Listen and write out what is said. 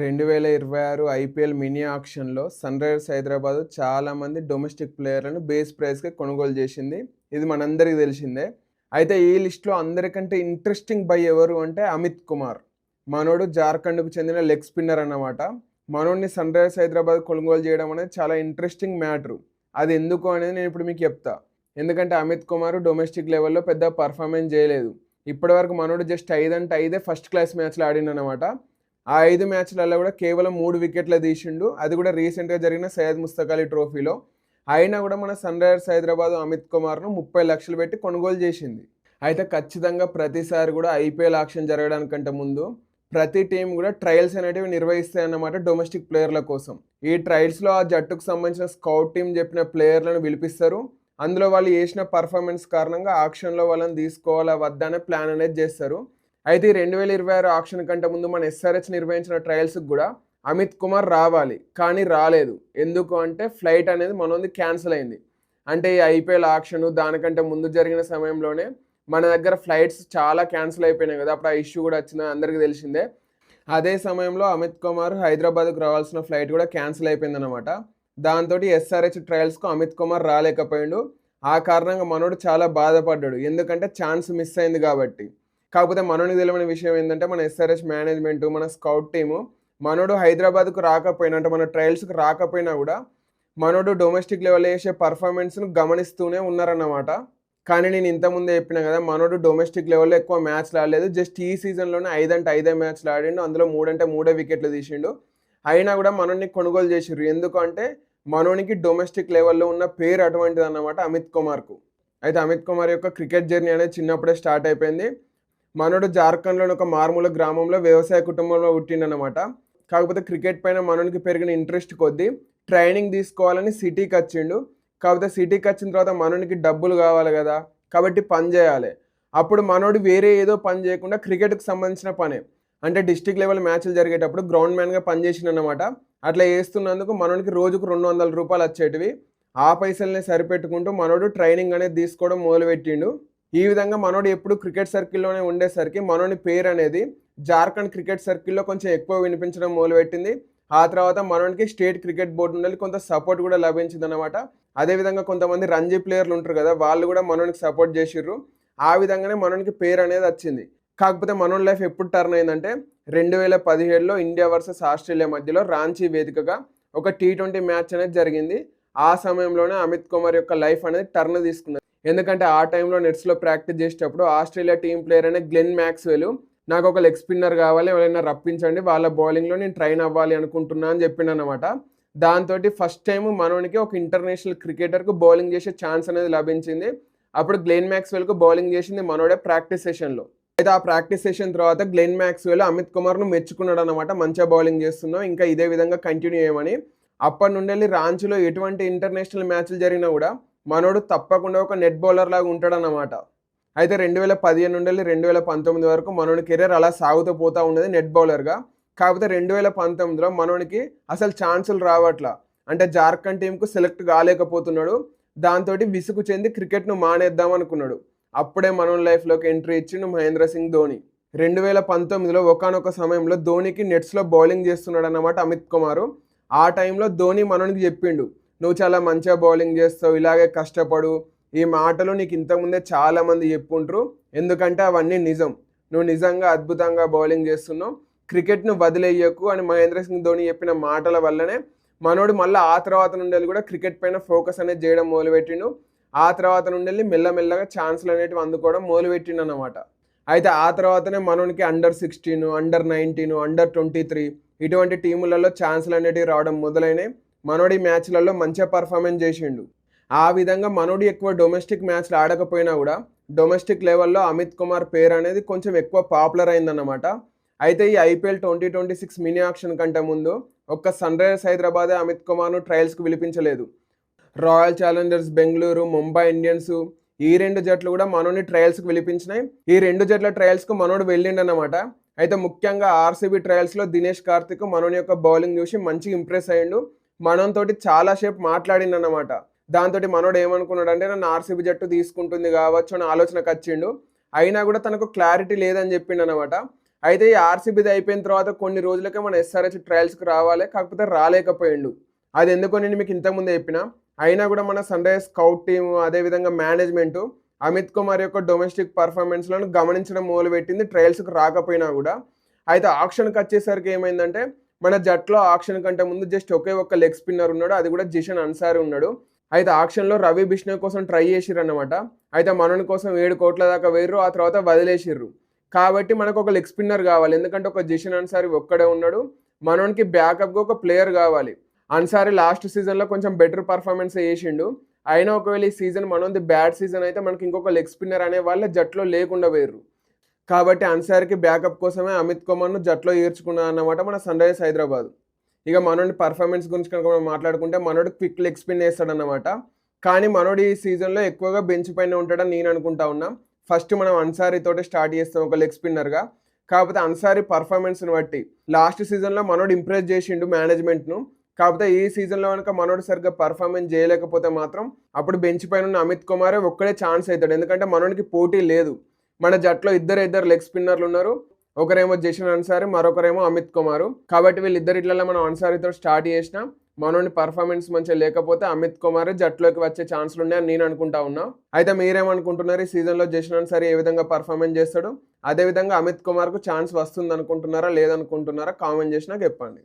రెండు వేల ఇరవై ఆరు ఐపీఎల్ మినీ ఆక్షన్లో సన్ రైజర్స్ హైదరాబాద్ చాలామంది డొమెస్టిక్ ప్లేయర్లను బేస్ ప్రైస్కి కొనుగోలు చేసింది. ఇది మనందరికీ తెలిసిందే. అయితే ఈ లిస్ట్లో అందరికంటే ఇంట్రెస్టింగ్ బై ఎవరు అంటే అమిత్ కుమార్. మనోడు జార్ఖండ్కు చెందిన లెగ్ స్పిన్నర్ అన్నమాట. మనోడిని సన్ రైజర్స్ హైదరాబాద్ కొనుగోలు చేయడం అనేది చాలా ఇంట్రెస్టింగ్ మ్యాటర్. అది ఎందుకు అనేది నేను ఇప్పుడు మీకు చెప్తా. ఎందుకంటే అమిత్ కుమార్ డొమెస్టిక్ లెవెల్లో పెద్ద పర్ఫార్మెన్స్ చేయలేదు. ఇప్పటివరకు మనోడు జస్ట్ ఐదు అంటే ఐదే ఫస్ట్ క్లాస్ మ్యాచ్లో ఆడిండనమాట ఆ ఐదు మ్యాచ్లలో కూడా కేవలం మూడు వికెట్లు తీసిండు. అది కూడా రీసెంట్గా జరిగిన సయ్యద్ ముస్తక్ అలీ ట్రోఫీలో. అయినా కూడా మన సన్ రైజర్స్ హైదరాబాద్ అమిత్ కుమార్ను ముప్పై లక్షలు పెట్టి కొనుగోలు చేసింది. అయితే ఖచ్చితంగా ప్రతిసారి కూడా ఐపీఎల్ ఆక్షన్ జరగడానికంటే ముందు ప్రతి టీం కూడా ట్రయల్స్ అనేటివి నిర్వహిస్తాయి అన్నమాట డొమెస్టిక్ ప్లేయర్ల కోసం. ఈ ట్రయల్స్లో ఆ జట్టుకు సంబంధించిన స్కౌట్ టీం చెప్పిన ప్లేయర్లను పిలిపిస్తారు. అందులో వాళ్ళు చేసిన పర్ఫార్మెన్స్ కారణంగా ఆక్షన్లో వాళ్ళని తీసుకోవాలా వద్దా అనే ప్లాన్ అనేది చేస్తారు. అయితే ఈ రెండు వేల ఇరవై ఆరు ఆక్షన్ కంటే ముందు మన ఎస్ఆర్హెచ్ నిర్వహించిన ట్రయల్స్కి కూడా అమిత్ కుమార్ రావాలి కానీ రాలేదు. ఎందుకు అంటే ఫ్లైట్ అనేది మనది క్యాన్సిల్ అయింది. అంటే ఈ ఐపీఎల్ ఆక్షన్ దానికంటే ముందు జరిగిన సమయంలోనే మన దగ్గర ఫ్లైట్స్ చాలా క్యాన్సిల్ అయిపోయినాయి కదా అప్పుడు ఆ ఇష్యూ కూడా వచ్చింది అందరికీ తెలిసిందే. అదే సమయంలో అమిత్ కుమార్ హైదరాబాద్కు రావాల్సిన ఫ్లైట్ కూడా క్యాన్సిల్ అయిపోయిందనమాట దాంతో ఎస్ఆర్హెచ్ ట్రయల్స్కు అమిత్ కుమార్ రాలేకపోయిండు. ఆ కారణంగా మనోడు చాలా బాధపడ్డాడు. ఎందుకంటే ఛాన్స్ మిస్ అయింది కాబట్టి. కాకపోతే మనోనికి తెలియని విషయం ఏంటంటే మన ఎస్ఆర్ఎస్ మేనేజ్మెంట్ మన స్కౌట్ టీము మనోడు హైదరాబాద్కు రాకపోయినా అంటే మన ట్రయల్స్కి రాకపోయినా కూడా మనోడు డొమెస్టిక్ లెవెల్ చేసే పర్ఫార్మెన్స్ను గమనిస్తూనే ఉన్నారన్నమాట. కానీ నేను ఇంతకుముందే చెప్పిన కదా మనోడు డొమెస్టిక్ లెవెల్లో ఎక్కువ మ్యాచ్లు ఆడలేదు. జస్ట్ ఈ సీజన్లోనే ఐదంటే ఐదే మ్యాచ్లు ఆడిండు. అందులో మూడంటే మూడే వికెట్లు తీసిండు. అయినా కూడా మనోడిని కొనుగోలు చేసిర్రు. ఎందుకంటే మనోనికి డొమెస్టిక్ లెవెల్లో ఉన్న పేరు అటువంటిది అన్నమాట అమిత్ కుమార్కు. అయితే అమిత్ కుమార్ యొక్క క్రికెట్ జర్నీ అనేది చిన్నప్పుడే స్టార్ట్ అయిపోయింది. మనోడు జార్ఖండ్లోని ఒక మారుమూల గ్రామంలో వ్యవసాయ కుటుంబంలో పుట్టిండనమాట కాకపోతే క్రికెట్ పైన మనోనికి పెరిగిన ఇంట్రెస్ట్ కొద్దీ ట్రైనింగ్ తీసుకోవాలని సిటీకి వచ్చిండు. కాకపోతే సిటీకి వచ్చిన తర్వాత మనోనికి డబ్బులు కావాలి కదా కాబట్టి పని చేయాలి. అప్పుడు మనోడు వేరే ఏదో పని చేయకుండా క్రికెట్కి సంబంధించిన పనే అంటే డిస్టిక్ లెవెల్ మ్యాచ్లు జరిగేటప్పుడు గ్రౌండ్ మ్యాన్గా పనిచేసిండనమాట అట్లా చేస్తున్నందుకు మనోనికి రోజుకు రెండు వందల రూపాయలు వచ్చేటివి. ఆ పైసల్ని సరిపెట్టుకుంటూ మనోడు ట్రైనింగ్ అనేది తీసుకోవడం మొదలుపెట్టిండు. ఈ విధంగా మనోడు ఎప్పుడు క్రికెట్ సర్కిల్లోనే ఉండేసరికి మనోని పేరు అనేది జార్ఖండ్ క్రికెట్ సర్కిల్లో కొంచెం ఎక్కువ వినిపించడం మొదలుపెట్టింది. ఆ తర్వాత మనోనికి స్టేట్ క్రికెట్ బోర్డు నుండి కొంత సపోర్ట్ కూడా లభించింది అనమాట అదేవిధంగా కొంతమంది రంజీ ప్లేయర్లు ఉంటారు కదా వాళ్ళు కూడా మనోనికి సపోర్ట్ చేసిర్రు. ఆ విధంగానే మనోనికి పేరు అనేది వచ్చింది. కాకపోతే మనోన్ లైఫ్ ఎప్పుడు టర్న్ అయిందంటే రెండు వేల పదిహేడులో ఇండియా వర్సెస్ ఆస్ట్రేలియా మధ్యలో రాంచీ వేదికగా ఒక టీ ట్వంటీ మ్యాచ్ అనేది జరిగింది. ఆ సమయంలోనే అమిత్ కుమార్ యొక్క లైఫ్ అనేది టర్న్ తీసుకున్నది. ఎందుకంటే ఆ టైంలో నెట్స్లో ప్రాక్టీస్ చేసేటప్పుడు ఆస్ట్రేలియా టీం ప్లేయర్ అనే గ్లెన్ మ్యాక్స్వెల్ నాకు ఒక లెగ్ స్పిన్నర్ కావాలి ఎవరైనా రప్పించండి వాళ్ళ బౌలింగ్లో నేను ట్రైన్ అవ్వాలి అనుకుంటున్నా అని చెప్పిండు అనమాట దాంతో ఫస్ట్ టైం మనోనికి ఒక ఇంటర్నేషనల్ క్రికెటర్కు బౌలింగ్ చేసే ఛాన్స్ అనేది లభించింది. అప్పుడు గ్లెన్ మ్యాక్స్వెల్కు బౌలింగ్ చేసింది మనోడే ప్రాక్టీస్ సెషన్లో. అయితే ఆ ప్రాక్టీస్ సెషన్ తర్వాత గ్లెన్ మ్యాక్స్వెల్ అమిత్ కుమార్ను మెచ్చుకున్నాడు అనమాట మంచిగా బౌలింగ్ చేస్తున్నావు ఇంకా ఇదే విధంగా కంటిన్యూ చేయమని. అప్పటి నుండి వెళ్ళి రాంచీలో ఎటువంటి ఇంటర్నేషనల్ మ్యాచ్లు జరిగినా కూడా మనోడు తప్పకుండా ఒక నెట్ బౌలర్ లాగా ఉంటాడన్నమాట. అయితే రెండు వేల పదిహేను నుండి రెండు వేల పంతొమ్మిది వరకు మనోని కెరీర్ అలా సాగుతూ పోతూ ఉండేది నెట్ బౌలర్గా కాకపోతే రెండు వేల పంతొమ్మిదిలో మనోనికి అసలు ఛాన్సులు రావట్లా. అంటే జార్ఖండ్ టీంకు సెలెక్ట్ కాలేకపోతున్నాడు. దాంతో విసుగు చెంది క్రికెట్ను మానేద్దాం అనుకున్నాడు. అప్పుడే మనోని లైఫ్లోకి ఎంట్రీ ఇచ్చిండు మహేంద్ర సింగ్ ధోని. రెండు వేల పంతొమ్మిదిలో ఒకనొక సమయంలో ధోనికి నెట్స్లో బౌలింగ్ చేస్తున్నాడు అన్నమాట అమిత్ కుమార్. ఆ టైంలో ధోని మనోనికి చెప్పిండు. నువ్వు చాలా మంచిగా బౌలింగ్ చేస్తావు ఇలాగే కష్టపడు. ఈ మాటలు నీకు ఇంతకుముందే చాలామంది చెప్పుంటారు ఎందుకంటే అవన్నీ నిజం. నువ్వు నిజంగా అద్భుతంగా బౌలింగ్ చేస్తున్నావు. క్రికెట్ను వదిలేయకు అని మహేంద్ర సింగ్ ధోని చెప్పిన మాటల వల్లనే మనోడు మళ్ళీ ఆ తర్వాత నుండి కూడా క్రికెట్ పైన ఫోకస్ అనేది చేయడం మొదలుపెట్టిండు. ఆ తర్వాత నుండి మెల్లమెల్లగా ఛాన్సులు అనేటివి అందుకోవడం మొదలుపెట్టిండు అనమాట అయితే ఆ తర్వాతనే మనోనికి under sixteen under nineteen under twenty three ఇటువంటి టీములలో ఛాన్సులు అనేటివి రావడం మొదలైనవి మనోడి మ్యాచ్లలో మంచిగా పర్ఫార్మెన్స్ చేసిండు. ఆ విధంగా మనోడి ఎక్కువ డొమెస్టిక్ మ్యాచ్లు ఆడకపోయినా కూడా డొమెస్టిక్ లెవెల్లో అమిత్ కుమార్ పేరు అనేది కొంచెం ఎక్కువ పాపులర్ అయిందన్నమాట. అయితే ఈ IPL twenty twenty six mini auction కంటే ముందు ఒక్క సన్ రైజర్స్ హైదరాబాదే అమిత్ కుమార్ను ట్రయల్స్కి పిలిపించలేదు. Royal Challengers Bengaluru Mumbai Indians ఈ రెండు జట్లు కూడా మనోని ట్రయల్స్కి పిలిపించినాయి. ఈ రెండు జట్ల ట్రయల్స్కు మనోడు వెళ్ళిండనమాట అయితే ముఖ్యంగా ఆర్సీబీ ట్రయల్స్లో దినేష్ కార్తిక్ మనోని యొక్క బౌలింగ్ చూసి మంచిగా ఇంప్రెస్ అయ్యిండు. మనోతో చాలా సేపు మాట్లాడిండనమాట దాంతో మనోడు ఏమనుకున్నాడు అంటే నన్ను ఆర్సీబీ జట్టు తీసుకుంటుంది కావచ్చు అని ఆలోచనకు వచ్చిండు అయినా కూడా తనకు క్లారిటీ లేదని చెప్పిండు అనమాట అయితే ఈ ఆర్సీబీది అయిపోయిన తర్వాత కొన్ని రోజులకే మన ఎస్ఆర్హెచ్ ట్రయల్స్కి రావాలి కాకపోతే రాలేకపోయిండు. అది ఎందుకో నేను మీకు ఇంతకుముందు చెప్పిన. అయినా కూడా మన సన్ రైజర్స్ స్కౌట్ టీమ్ అదేవిధంగా మేనేజ్మెంట్ అమిత్ కుమార్ యొక్క డొమెస్టిక్ పర్ఫార్మెన్స్లను గమనించడం మొదలుపెట్టింది ట్రయల్స్కి రాకపోయినా కూడా. అయితే ఆక్షన్కి వచ్చేసరికి ఏమైందంటే మన జట్లో ఆక్షన్ కంటే ముందు జస్ట్ ఒకే ఒక్క లెగ్ స్పిన్నర్ ఉన్నాడు. అది కూడా జిషన్ అన్సారి ఉన్నాడు. అయితే ఆక్షన్లో రవి బిష్ణు కోసం ట్రై చేసిరన్నమాట. అయితే మనోని కోసం ఏడు కోట్ల దాకా వేర్రు ఆ తర్వాత వదిలేసిర్రు. కాబట్టి మనకు ఒక లెగ్ స్పిన్నర్ కావాలి. ఎందుకంటే ఒక జిషన్ అన్సారి ఒక్కడే ఉన్నాడు. మనోనికి బ్యాకప్గా ఒక ప్లేయర్ కావాలి. అన్సారి లాస్ట్ సీజన్లో కొంచెం బెటర్ పర్ఫార్మెన్స్ చేసిండు. అయినా ఒకవేళ ఈ సీజన్ మనోన్ది బ్యాడ్ సీజన్ అయితే మనకి ఇంకొక లెగ్ స్పిన్నర్ అనే వాళ్ళ జట్లో లేకుండా వేర్రు కాబట్టి అన్సార్కి బ్యాకప్ కోసమే అమిత్ కుమార్ను జట్లో ఈర్చుకున్నా అన్నమాట మన సన్ రైజర్స్ హైదరాబాద్. ఇక మనోడి పర్ఫార్మెన్స్ గురించి కనుక మనం మాట్లాడుకుంటే మనోడు క్విక్ లెగ్ స్పిన్ వేస్తాడన్నమాట. కానీ మనోడు ఈ సీజన్లో ఎక్కువగా బెంచ్ పైన ఉంటాడని నేను అనుకుంటా ఉన్నా. ఫస్ట్ మనం అన్సారీతోటి స్టార్ట్ చేస్తాం ఒక లెగ్ స్పిన్నర్గా కాకపోతే అన్సారీ పర్ఫార్మెన్స్ని బట్టి లాస్ట్ సీజన్లో మనోడు ఇంప్రెస్ చేసిండు మేనేజ్మెంట్ను కాకపోతే ఈ సీజన్లో కనుక మనోడు సరిగ్గా పర్ఫార్మెన్స్ చేయలేకపోతే మాత్రం అప్పుడు బెంచ్ పైన ఉన్న అమిత్ కుమారే ఒక్కడే ఛాన్స్ అవుతాడు. ఎందుకంటే మనోడికి పోటీ లేదు. మన జట్లో ఇద్దరు ఇద్దరు లెగ్ స్పిన్నర్లు ఉన్నారు. ఒకరేమో జషన్ అన్సారి మరొకరేమో అమిత్ కుమారు. కాబట్టి వీళ్ళిద్దరిట్లలో మనం అన్సారితో స్టార్ట్ చేసినా మనోని పర్ఫార్మెన్స్ మంచిగా లేకపోతే అమిత్ కుమార్ జట్లోకి వచ్చే ఛాన్స్లు ఉన్నాయని నేను అనుకుంటా ఉన్నా. అయితే మీరేమనుకుంటున్నారు ఈ సీజన్లో జషన్ అన్సారి ఏ విధంగా పర్ఫార్మెన్స్ చేస్తాడు? అదేవిధంగా అమిత్ కుమార్కు ఛాన్స్ వస్తుంది అనుకుంటున్నారా లేదనుకుంటున్నారా? కామెంట్ చేసినా చెప్పండి.